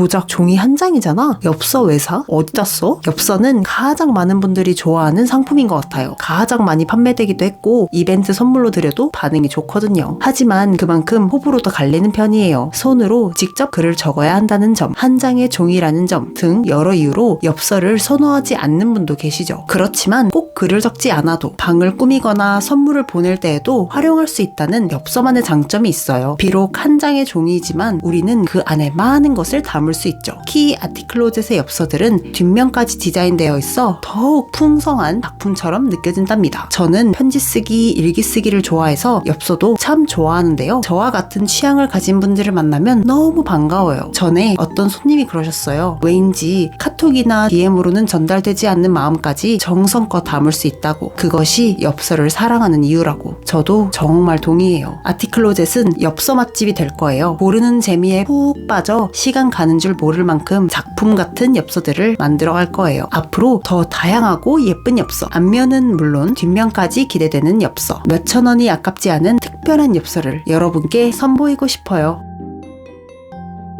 고작 종이 한 장이잖아. 엽서 왜 사? 어디다 써? 엽서는 가장 많은 분들이 좋아하는 상품인 것 같아요. 가장 많이 판매되기도 했고 이벤트 선물로 드려도 반응이 좋거든요. 하지만 그만큼 호불호도 갈리는 편이에요. 손으로 직접 글을 적어야 한다는 점, 한 장의 종이라는 점 등 여러 이유로 엽서를 선호하지 않는 분도 계시죠. 그렇지만 꼭 글을 적지 않아도 방을 꾸미거나 선물을 보낼 때에도 활용할 수 있다는 엽서만의 장점이 있어요. 비록 한 장의 종이지만 우리는 그 안에 많은 것을 담을 수 있죠. 키 아티클로젯의 엽서들은 뒷면까지 디자인되어 있어 더욱 풍성한 작품처럼 느껴진답니다. 저는 편지 쓰기, 일기 쓰기를 좋아해서 엽서도 참 좋아하는데요. 저와 같은 취향을 가진 분들을 만나면 너무 반가워요. 전에 어떤 손님이 그러셨어요. 왜인지 카톡이나 DM으로는 전달되지 않는 마음까지 정성껏 담을 수 있다고. 그것이 엽서를 사랑하는 이유라고. 저도 정말 동의해요. 아티클로젯은 엽서 맛집이 될 거예요. 모르는 재미에 푹 빠져 시간 가는 줄 모를 만큼 작품 같은 엽서들을 만들어 갈 거예요. 앞으로 더 다양하고 예쁜 엽서. 앞면은 물론 뒷면까지 기대되는 엽서. 몇천 원이 아깝지 않은 특별한 엽서를 여러분께 선보이고 싶어요.